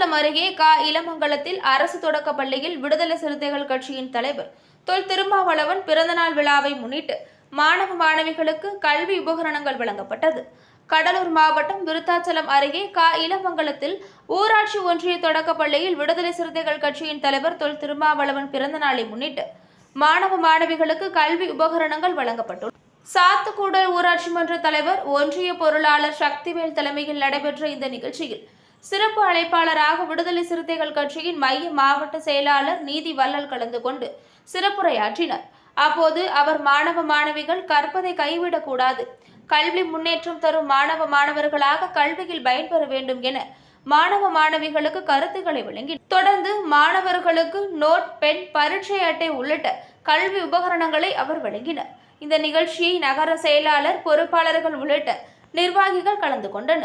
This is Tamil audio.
மட்டக்குளம் அருகே கா இளமங்கலத்தில் அரசு தொடக்க பள்ளியில் விடுதலை சிறுத்தைகள் கட்சியின் தலைவர் தொல் திருமாவளவன் பிறந்தநாள் விழாவை முன்னிட்டு மாணவ மாணவிகளுக்கு கல்வி உபகரணங்கள் வழங்கப்பட்டது. கடலூர் மாவட்டம் விருத்தாச்சலம் அருகே கா இளமங்கலத்தில் ஊராட்சி ஒன்றிய தொடக்க பள்ளியில் விடுதலை சிறுத்தைகள் கட்சியின் தலைவர் தொல் திருமாவளவன் பிறந்தநாளை முன்னிட்டு மாணவ மாணவிகளுக்கு கல்வி உபகரணங்கள் வழங்கப்பட்டுள்ளது. சாத்துக்கூடல் ஊராட்சி மன்ற தலைவர் ஒன்றிய பொருளாளர் சக்திவேல் தலைமையில் நடைபெற்ற இந்த நிகழ்ச்சியில் சிறப்பு அழைப்பாளராக விடுதலை சிறுத்தைகள் கட்சியின் மைய மாவட்ட செயலாளர் நீதி வள்ளல் கலந்து கொண்டு சிறப்புரையாற்றினார். அப்போது அவர் மாணவ மாணவிகள் கற்பதை கைவிடக்கூடாது. கல்வி முன்னேற்றம் தரும் மாணவ மாணவர்களாக கல்வியில் பயன்பெற வேண்டும் என மாணவ மாணவிகளுக்கு கருத்துக்களை வழங்கி தொடர்ந்து மாணவர்களுக்கு நோட் பென் பரீட்சை அட்டை உள்ளிட்ட கல்வி உபகரணங்களை அவர் வழங்கினார். இந்த நிகழ்ச்சியை நகர செயலாளர் பொறுப்பாளர்கள் உள்ளிட்ட நிர்வாகிகள் கலந்து கொண்டனர்.